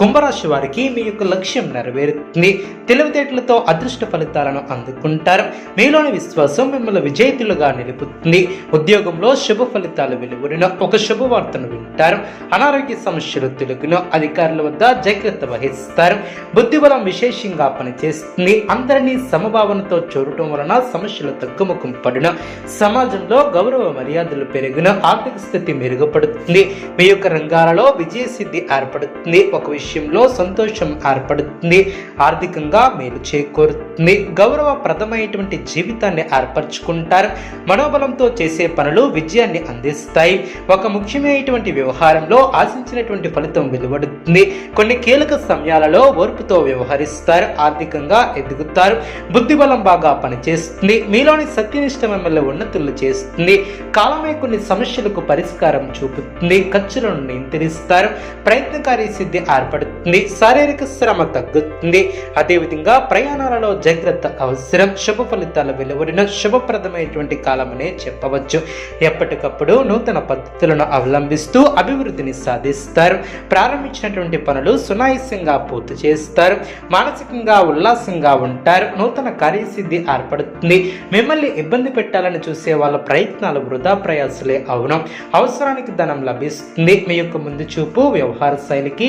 కుంభరాశి వారికి మీ యొక్క లక్ష్యం నెరవేరుతుంది. తెలివితేటలతో అదృష్ట ఫలితాలను అందుకుంటారు. మీలోని విశ్వాసం మిమ్మల్ని విజేతులుగా నిలుపుతుంది. ఉద్యోగంలో శుభ ఫలితాలు వెలువడిన. ఒక శుభవార్తను వింటారు. అనారోగ్య సమస్యలు తెలుగును అధికారుల వద్ద జాగ్రత్త వహిస్తారు. బుద్ధిబలం విశేషంగా పనిచేస్తుంది. అందరినీ సమభావనతో చూడటం వలన సమస్యలు తగ్గుముఖం పడిన. సమాజంలో గౌరవ మర్యాదలు పెరిగిన. ఆర్థిక స్థితి మెరుగుపడుతుంది. మీ యొక్క రంగాలలో విజయసిద్ధి ఏర్పడుతుంది. ఒక విషయం విషయంలో సంతోషం ఏర్పడుతుంది ఆర్థికంగా మేలు చేకూరుతుంది. గౌరవప్రదమైనటువంటి జీవితాన్ని ఏర్పరచుకుంటారు. మనోబలంతో చేసే పనులు విజయాన్ని అందిస్తాయి. ఒక ముఖ్యమైనటువంటి వ్యవహారంలో ఆశించినటువంటి ఫలితం వెలువడుతుంది. కొన్ని కీలక సమయాలలో ఓర్పుతో వ్యవహరిస్తారు ఆర్థికంగా ఎదుగుతారు. బుద్ధిబలం బాగా పనిచేస్తుంది. మీలోని సత్యనిష్ట మిమ్మల్ని ఉన్నతులు చేస్తుంది. కాలమే కొన్ని సమస్యలకు పరిష్కారం చూపుతుంది. ఖర్చులను నియంత్రిస్తారు. ప్రయత్నకారి సిద్ధి ఏర్పడుతుంది శారీరక శ్రమ తగ్గుతుంది. అదేవిధంగా ప్రయాణాలలో జాగ్రత్త అవసరం. శుభ ఫలితాలు వెలువడిన శుభప్రదమైనటువంటి కాలమనే చెప్పవచ్చు. ఎప్పటికప్పుడు నూతన పద్ధతులను అవలంబిస్తూ అభివృద్ధిని సాధిస్తారు. ప్రారంభించినటువంటి పనులు సునాయసంగా పూర్తి చేస్తారు. మానసికంగా ఉల్లాసంగా ఉంటారు. నూతన కార్యసిద్ధి ఏర్పడుతుంది. మిమ్మల్ని ఇబ్బంది పెట్టాలని చూసే వాళ్ళ ప్రయత్నాలు వృధా ప్రయాసలే అవును. అవసరానికి ధనం లభిస్తుంది. మీ యొక్క ముందు చూపు వ్యవహార శైలికి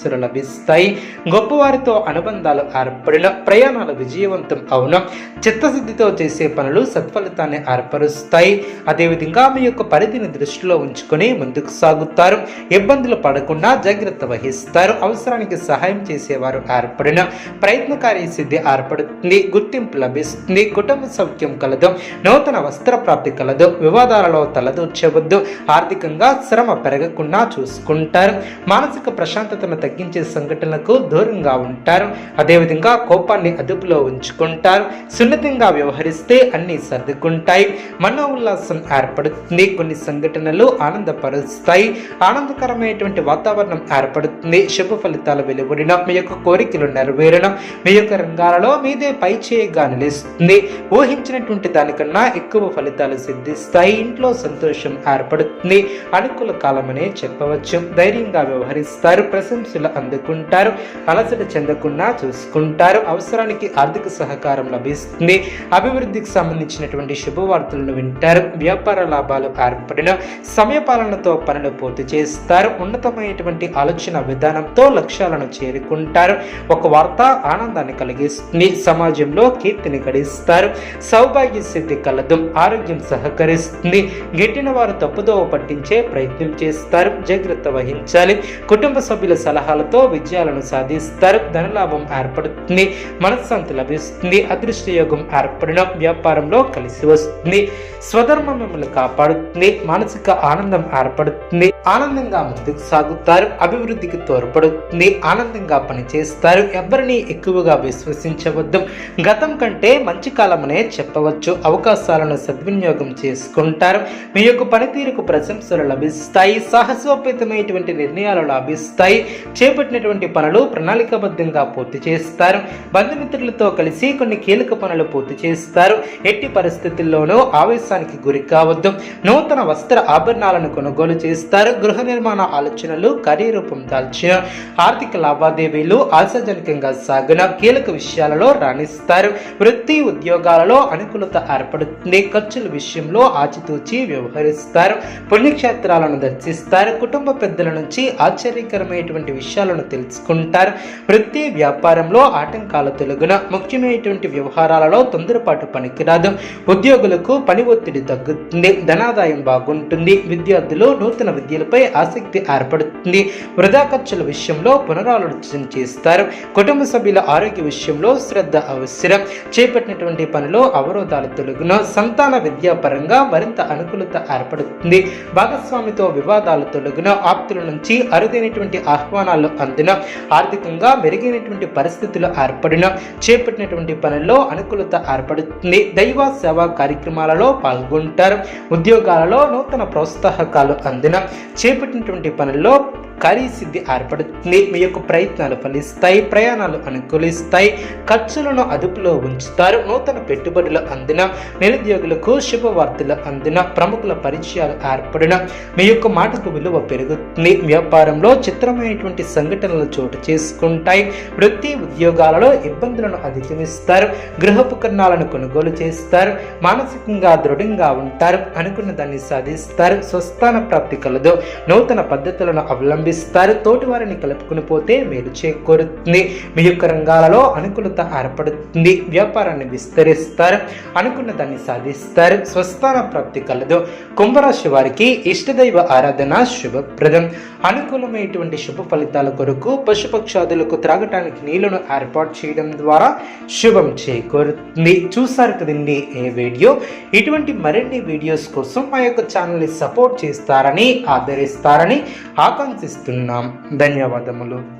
ప్రశంసలు లభిస్తాయి. గొప్పవారితో అనుబంధాలు ఏర్పడిన ప్రయాణాలు విజయవంతం అవును. చిత్తశుద్ధితో చేసే పనులు సత్ఫలితాన్ని ఏర్పరుస్తాయి. అదేవిధంగా మీ యొక్క పరిధిని దృష్టిలో ఉంచుకొని ముందుకు సాగుతారు. ఇబ్బందులు పడకుండా జాగ్రత్త వహిస్తారు. అవసరానికి సహాయం చేసేవారు ఏర్పడిన ప్రయత్నకారి సిద్ధి ఏర్పడుతుంది. గుర్తింపు లభిస్తుంది. కుటుంబ సౌఖ్యం కలదు. నూతన వస్త్ర ప్రాప్తి కలదు. వివాదాలలో తలదూర్చవద్దు. ఆర్థికంగా శ్రమ పెరగకుండా చూసుకుంటారు. మానసిక ప్రశాంతతను తగ్గించే సంఘటనలకు దూరంగా ఉంటారు. అదేవిధంగా కోపాన్ని అదుపులో ఉంచుకుంటారు. సున్నితంగా వ్యవహరిస్తే అన్ని సర్దుకుంటాయి. మనో ఉల్లాసం ఏర్పడుతుంది. కొన్ని సంఘటనలు ఆనందపరుస్తాయి. ఆనందకరమైనటువంటి వాతావరణం ఏర్పడుతుంది. శుభ ఫలితాలు వెలువడిన మీ యొక్క కోరికలు నెరవేరడం మీ యొక్క రంగాలలో మీదే పై చేయగా నిలుస్తుంది. ఊహించినటువంటి దానికన్నా ఎక్కువ ఫలితాలు సిద్ధిస్తాయి. ఇంట్లో సంతోషం ఏర్పడుతుంది. అనుకూల కాలమనే చెప్పవచ్చు. ధైర్యంగా వ్యవహరిస్తారు. ప్రశంసలు అందుకుంటారు అలసట చెందకుండా చూసుకుంటారు. అవసరానికి ఆర్థిక సహకారం లభిస్తుంది. అభివృద్ధికి సంబంధించినటువంటి శుభవార్తలను వింటారు. వ్యాపార లాభాలు ఏర్పడిన సమయపాలనతో పనులు పూర్తి చేస్తారు. ఉన్నతమైనటువంటి ఆలోచన విధానంతో లక్ష్యాలను చేరుకుంటారు. ఒక వార్త ఆనందాన్ని కలిగిస్తుంది. సమాజంలో కీర్తిని గడిస్తారు. సౌభాగ్య సిద్ధి కలదు. ఆరోగ్యం సహకరిస్తుంది. గిట్టిన వారు తప్పుదోవ పట్టించే ప్రయత్నం చేస్తారు. జాగ్రత్త వహించాలి. కుటుంబ సభ్యుల సలహా సలహాలతో విజయాలను సాధిస్తారు. ధనలాభం ఏర్పడుతుంది. మనశ్శాంతి లభిస్తుంది. అదృష్ట యోగం ఏర్పడిన వ్యాపారంలో కలిసి వస్తుంది. స్వధర్మం మిమ్మల్ని కాపాడుతుంది. మానసిక ఆనందం ఏర్పడుతుంది. ఆనందంగా ముందుకు సాగుతారు. అభివృద్ధికి తోడ్పడుతుంది. ఆనందంగా పనిచేస్తారు. ఎవరిని ఎక్కువగా విశ్వసించవద్దు. గతం కంటే మంచి కాలమనే చెప్పవచ్చు. అవకాశాలను సద్వినియోగం చేసుకుంటారు. మీ యొక్క పనితీరుకు ప్రశంసలు లభిస్తాయి. సాహసోపేతమైనటువంటి నిర్ణయాలు లభిస్తాయి. చేపట్టినటువంటి పనులు ప్రణాళికాబద్ధంగా పూర్తి చేస్తారు. బంధుమిత్రులతో కలిసి కొన్ని కీలక పనులు పూర్తి చేస్తారు. ఎట్టి పరిస్థితుల్లోనూ ఆవేశానికి గురి కావద్దు. నూతన వస్త్ర ఆభరణాలను కొనుగోలు చేస్తారు. గృహ నిర్మాణ ఆలోచనలు కార్యరూపం దాల్చిన ఆర్థిక లావాదేవీలు ఆశాజనకంగా సాగిన కీలక విషయాలలో రాణిస్తారు. వృత్తి ఉద్యోగాలలో అనుకూలత ఏర్పడుతుంది. ఖర్చుల విషయంలో ఆచితూచి వ్యవహరిస్తారు. పుణ్యక్షేత్రాలను దర్శిస్తారు. కుటుంబ పెద్దల నుంచి ఆశ్చర్యకరమైనటువంటి విషయం విషయాలను తెలుసుకుంటారు. వృత్తి వ్యాపారంలో ఆటంకాల తొలగున ముఖ్యమైనటువంటి వ్యవహారాలలో తొందరపాటు పనికిరాదు. ఉద్యోగులకు పని ఒత్తిడి తగ్గుతుంది. ధనాదాయం బాగుంటుంది. విద్యార్థులు నూతన విద్యలపై ఆసక్తి ఏర్పడుతుంది. వృధా ఖర్చుల విషయంలో పునరాలోచన చేస్తారు. కుటుంబ సభ్యుల ఆరోగ్య విషయంలో శ్రద్ధ అవసరం. చేపట్టినటువంటి పనిలో అవరోధాలు తొలగును సంతాన విద్యాపరంగా మరింత అనుకూలత ఏర్పడుతుంది. భాగస్వామితో వివాదాలు తొలగున ఆప్తుల నుంచి అరుదైనటువంటి ఆహ్వానాలు అందిన ఆర్థికంగా మెరుగైనటువంటి పరిస్థితులు ఏర్పడిన చేపట్టినటువంటి పనుల్లో అనుకూలత ఏర్పడుతుంది. దైవ సేవా కార్యక్రమాలలో పాల్గొంటారు. ఉద్యోగాలలో నూతన ప్రోత్సాహకాలు అందిన చేపట్టినటువంటి పనుల్లో కార్యసిద్ధి ఏర్పడుతుంది. మీ యొక్క ప్రయత్నాలు ఫలిస్తాయి ప్రయాణాలు అనుకూలిస్తాయి. ఖర్చులను అదుపులో ఉంచుతారు. నూతన పెట్టుబడులు అందిన నిరుద్యోగులకు శుభవార్తలు అందిన ప్రముఖుల పరిచయాలు ఏర్పడిన మీ యొక్క మాటకు విలువ పెరుగుతుంది. వ్యాపారంలో చిత్రమైనటువంటి సంఘటనలు చోటు చేసుకుంటాయి. వృత్తి ఉద్యోగాలలో ఇబ్బందులను అధిగమిస్తారు. గృహోపకరణాలను కొనుగోలు చేస్తారు. మానసికంగా దృఢంగా ఉంటారు. అనుకున్న దాన్ని సాధిస్తారు. స్వస్థాన ప్రాప్తి కలదు. నూతన పద్ధతులను తోటి వారిని కలుపుకుని పోతే మేలు చేకూరుతుంది. మీ యొక్క రంగాలలో అనుకూలత ఏర్పడుతుంది. వ్యాపారాన్ని విస్తరిస్తారు. అనుకున్న దాన్ని సాధిస్తారు. స్వస్థాన ప్రాప్తి కలదు. కుంభరాశి వారికి ఇష్టదైవ ఆరాధన శుభప్రదం. అనుకూలమైనటువంటి శుభ ఫలితాల కొరకు పశుపక్షాదులకు త్రాగటానికి నీళ్ళను ఏర్పాటు చేయడం ద్వారా శుభం చేకూరుతుంది. చూసారు కదండి ఈ వీడియో? ఇటువంటి మరిన్ని వీడియోస్ కోసం మా యొక్క ఛానల్ని సపోర్ట్ చేస్తారని ఆదరిస్తారని ఆకాంక్షిస్తారు ఆకాంక్షిస్తున్నాం ధన్యవాదములు.